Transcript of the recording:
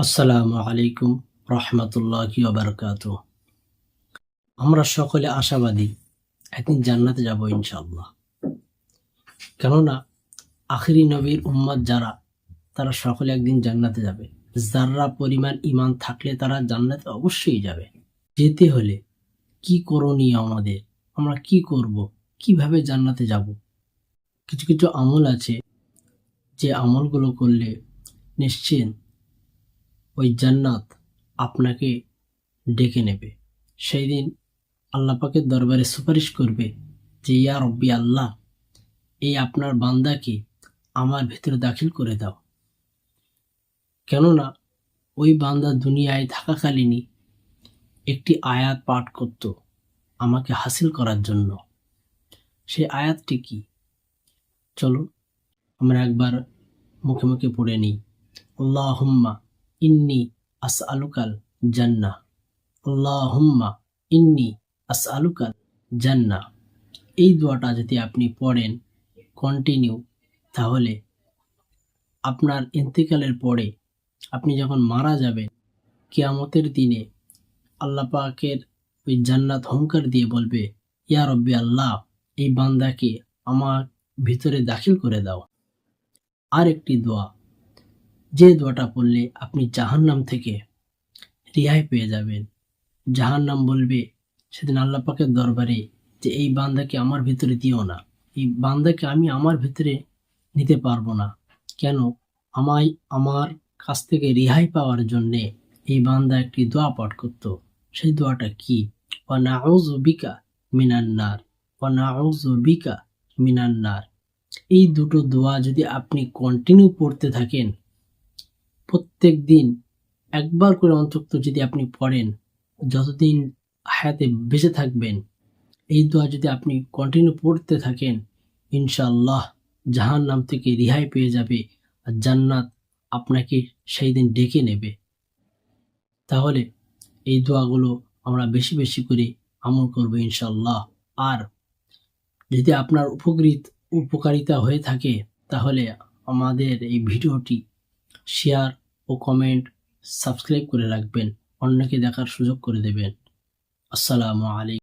আসসালামু আলাইকুম রহমতুল্লাহ বারকাত আমরা সকলে আশাবাদী একদিন জান্নাতে যাব ইনশাআল্লাহ। কেননা আখিরি নবীর উম্মত যারা, তারা সকলে একদিন জান্নাতে যাবে। যাররা পরিমাণ ইমান থাকলে তারা জান্নাতে অবশ্যই যাবে। যেতে হলে কি করণীয় আমাদের? আমরা কি করব? কীভাবে জান্নাতে যাব? কিছু কিছু আমল আছে যে আমলগুলো করলে নিশ্চিত ওই জান্নাত আপনাকে ডেকে নেবে। সেই দিন আল্লাহ পাকের দরবারে সুপারিশ করবে যে, ইয়া রব্বি আল্লাহ, এই আপনার বান্দাকে আমার ভেতরে দাখিল করে দাও। কেননা ওই বান্দা দুনিয়ায় থাকাকালীনই একটি আয়াত পাঠ করত আমাকে হাসিল করার জন্য। সেই আয়াতটি কি? চলো আমরা একবার মুখে মুখে পড়ে নিই। আল্লাহুম্মা ইন্নি আসআলুকাল জান্নাহ আল্লাহুম্মা ইন্নি আস আলুকাল জান্না এই দোয়াটা যদি আপনি পড়েন কন্টিনিউ তাহলে আপনার ইন্তেকালের পরে আপনি যখন মারা যাবেন, কিয়ামতের দিনে আল্লাহ পাকের ওই জান্নাত হংকার দিয়ে বলবে, ইয়া রব্বি আল্লাহ, এই বান্দাকে আমার ভিতরে দাখিল করে দাও। আর একটি দোয়া যে দোয়াটা পড়লে আপনি জাহান্নাম থেকে রিহাই পেয়ে যাবেন। জাহান্নাম বলবে, সেদিন আল্লাহ পাকের দরবারে যে এই বান্দাকে আমার ভিতরে দিও না, এই বান্দাকে আমি আমার ভিতরে নিতে পারব না। কেন? আমায়, আমার কাছ থেকে রিহাই পাওয়ার জন্যে এই বান্দা একটি দোয়া পাঠ করত। সেই দোয়াটা কি? ওয়ানাউযু বিকা মিনান্নার ওয়ানাউযু বিকা মিনান্নার এই দুটো দোয়া যদি আপনি কন্টিনিউ পড়তে থাকেন প্রত্যেক দিন একবার করে অন্তত যদি আপনি পড়েন, যতদিন হায়াতে বেঁচে থাকবেন, এই দোয়া যদি আপনি কন্টিনিউ পড়তে থাকেন, ইনশাআল্লাহ জাহান নাম থেকে রিহাই পেয়ে যাবে আর জান্নাত আপনাকে সেই দিন ডেকে নেবে। তাহলে এই দোয়াগুলো আমরা বেশি বেশি করে আমল করব ইনশাল্লাহ আর যদি আপনার উপকৃত, উপকারিতা হয়ে থাকে, তাহলে আমাদের এই ভিডিওটি শেয়ার ও কমেন্ট সাবস্ক্রাইব করে রাখবেন। অন্যকে দেখার সুযোগ করে দেবেন। আসসালামু আলাইকুম।